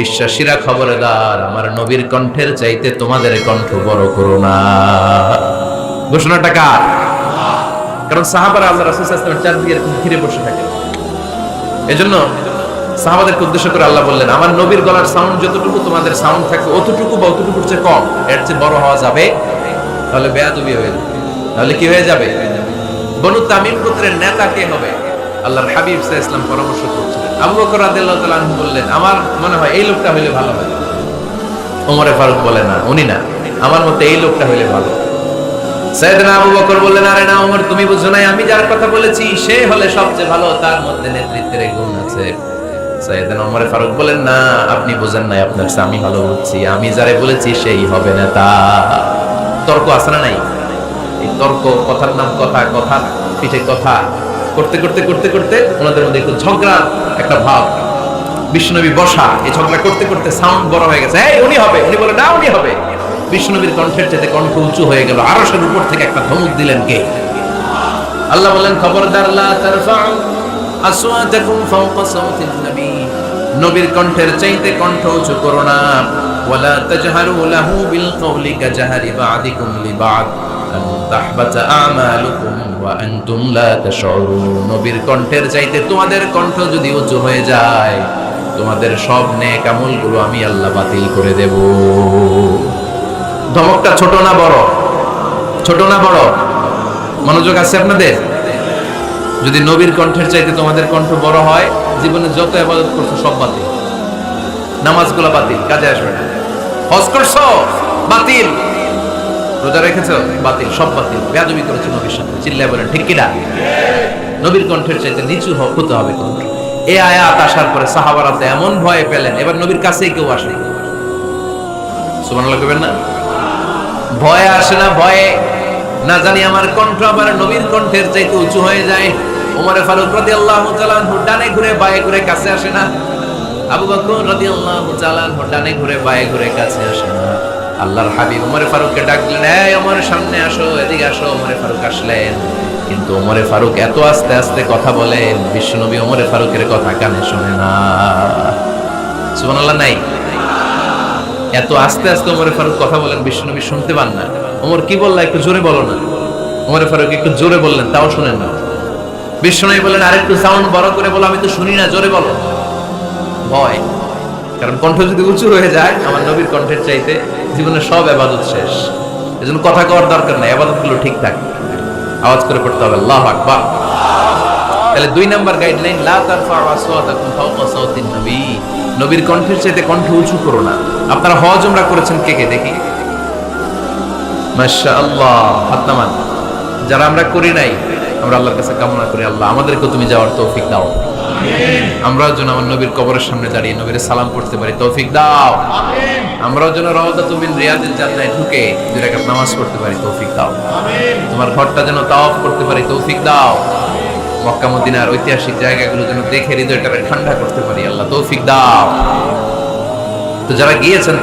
বিশ্বাসীরা খবরদার, আমার নবীর কণ্ঠের চাইতে তোমাদের কণ্ঠ বড় করো না ঘোষণাটা কার? কারণ সাহাবারা আল্লাহ রাসূল ওয়াসাল্লামের চারদিকে ঘিরে বসে থাকে। এজন্য সাহাবাদেরকে উদ্দেশ্য করে আল্লাহ বললেন, আমার নবীর গলার সাউন্ড যতটুকু তোমাদের সাউন্ড থাকে, অতটুকু বা অতটুকুর চেয়ে কম। এর চেয়ে বড় হওয়া যাবে তাহলে বেয়াদবি হয়ে যাবে। তাহলে কি হয়ে যাবে? বনু তামিম পুত্রের নেতা কে হবে? আল্লাহর হাবিব ইসলাম পরামর্শ করছিলেন। বললেন, আমার মনে হয় এই লোকটা হইলে ভালো হয়। ওমরে ফারুক বলে, না, উনি না। আমার মতে এই লোকটা হইলে ভালো। তুমি বুঝো নাই, আমি যার কথা বলেছি, সে হলে সবচেয়ে ভালো, তার মধ্যে নেতৃত্বের গুণ আছে। ফারুক বলেন, না, আপনি বুঝেন নাই, আপনার আমি ভালো বুঝছি আমি যারে বলেছি সেই হবে না তা তর্ক আছে না নাই? এই তর্ক, কথার নাম কথা কথা পিঠে কথা। করতে করতে করতে করতে ওনাদের মধ্যে একটু ঝগড়া, একটা ভাব। বিষ্ণুনবী বসা, এই ঝগড়া করতে করতে সাউন্ড বড় হয়ে গেছে। এই, উনি হবে। উনি বলে, না, উনি হবে। বিষ্ণুনবীর কণ্ঠের চেয়ে কণ্ঠ উঁচু হয়ে গেল। আরশের উপর থেকে একটা ধমক দিলেন কে? আল্লাহ বলেন, খবরদার, লা তারফাউ আসওয়াতাকুম ফাওকা সাওতিন নবী। নবীর কণ্ঠের চাইতে কণ্ঠ উঁচু করো না। ওয়ালা তাজহারু লাহু বিল কওলি কাজাহারি বা'দিকুম লিবা'দ। তাহবাতা আমালুকুম ওয়া আনতুম লা তাশউরুন। নবীর কণ্ঠের চাইতে তোমাদের কণ্ঠ যদি উঁচু হয়ে যায়, তোমাদের সব নেক আমলগুলো আমি আল্লাহ বাতিল করে দেব। ধমকটা ছোট না বড়? ছোট না বড়? মনোযোগ আছে আপনাদের? যদি নবীর কণ্ঠের চাইতে তোমাদের কণ্ঠ বড় হয়, জীবনে যত আবাদত করছ সব বাতিল। নামাজগুলো বাতিল, কাজে আসবে না। হজ করছ? বাতিল। রোজা রেখেছো? বাতিল, সব বাতিল। বেয়াদবি করেছ নবীর সাথে। চিল্লায় বলেন, ঠিক কিনা? নবীর কণ্ঠের চাইতে নিচু হতে হবে এ আয়াত আসার পরে সাহাবারাতে এমন ভয়ে পেলেন। এবার নবীর কাছেই কেউ আসে সুবহানাল্লাহ কইবেন না? ভয়ে আসে না, ভয়ে। না জানি আমার কণ্ঠ আবার নবীর কণ্ঠের চাইতে উঁচু হয়ে যায়। ওমরে ফারুক আনহু ডানে ঘুরে বায়ে ঘুরে কাছে আসে না। আবু বকর তাআলা আনহু ডানে ঘুরে বায়ে ঘুরে কাছে আসে না। আল্লাহর হাবিব ওমরে ফারুককে ডাকলেন, এই ওমর, সামনে আসো, এদিকে আসো। ওমরে ফারুক আসলেন। কিন্তু ওমরে ফারুক এত আস্তে আস্তে কথা বলেন, বিশ্বনবী ওমরে ফারুকের কথা কানে শোনে না। সুবহানাল্লাহ, নাই? এত আস্তে আস্তে ওমরে ফারুক কথা বলেন বিষ্ণুনবী শুনতে পান না। ওমর, কি বললা? একটু জোরে বলো না। ওমরে ফারুক একটু জোরে বললেন, তাও শুনেন না। বিষ্ণুনবী বললেন, আরেকটু সাউন্ড বড় করে বলো, আমি তো শুনি না, জোরে বলো। ভয়। কারণ কণ্ঠ যদি উঁচু হয়ে যায়, আমার নবীর কণ্ঠের চাইতে জীবনের সব আবাদত শেষ। এজন্য কথা কওয়ার দরকার নাই, আবাদতগুলো ঠিক থাকে। আওয়াজ করে পড়তে হবে, আল্লাহ আকবার। তাহলে দুই নাম্বার গাইডলাইন লা তারফাউ আসওয়াতাকুম ফাওকা সাওতিন নবী। নবীর কণ্ঠের চাইতে কণ্ঠ উঁচু করো না। আপনারা হজ উমরা করেছেন কে কে? দেখি। মাশাআল্লাহ হাত নামান যারা আমরা করি নাই, আমরা আল্লাহর কাছে কামনা করি, আল্লাহ আমাদেরকে তুমি যাওয়ার তৌফিক দাও। আমরাও যেন আমার নবীর কবরের সামনে দাঁড়িয়ে নবীর সালাম পড়তে পারি। তৌফিক দাও। আমরাও যেন রওদা তুমিন রিয়াদের জান্নায় ঢুকে দুই রাকাত নামাজ পড়তে পারি। তৌফিক দাও। তোমার ঘরটা যেন তাওয়াফ করতে পারি। তৌফিক দাও। মক্কা মদিনার ঐতিহাসিক জায়গাগুলো যেন দেখে হৃদয়টাকে ঠান্ডা করতে পারি। আল্লাহ তৌফিক দাও। তো যারা গিয়েছেন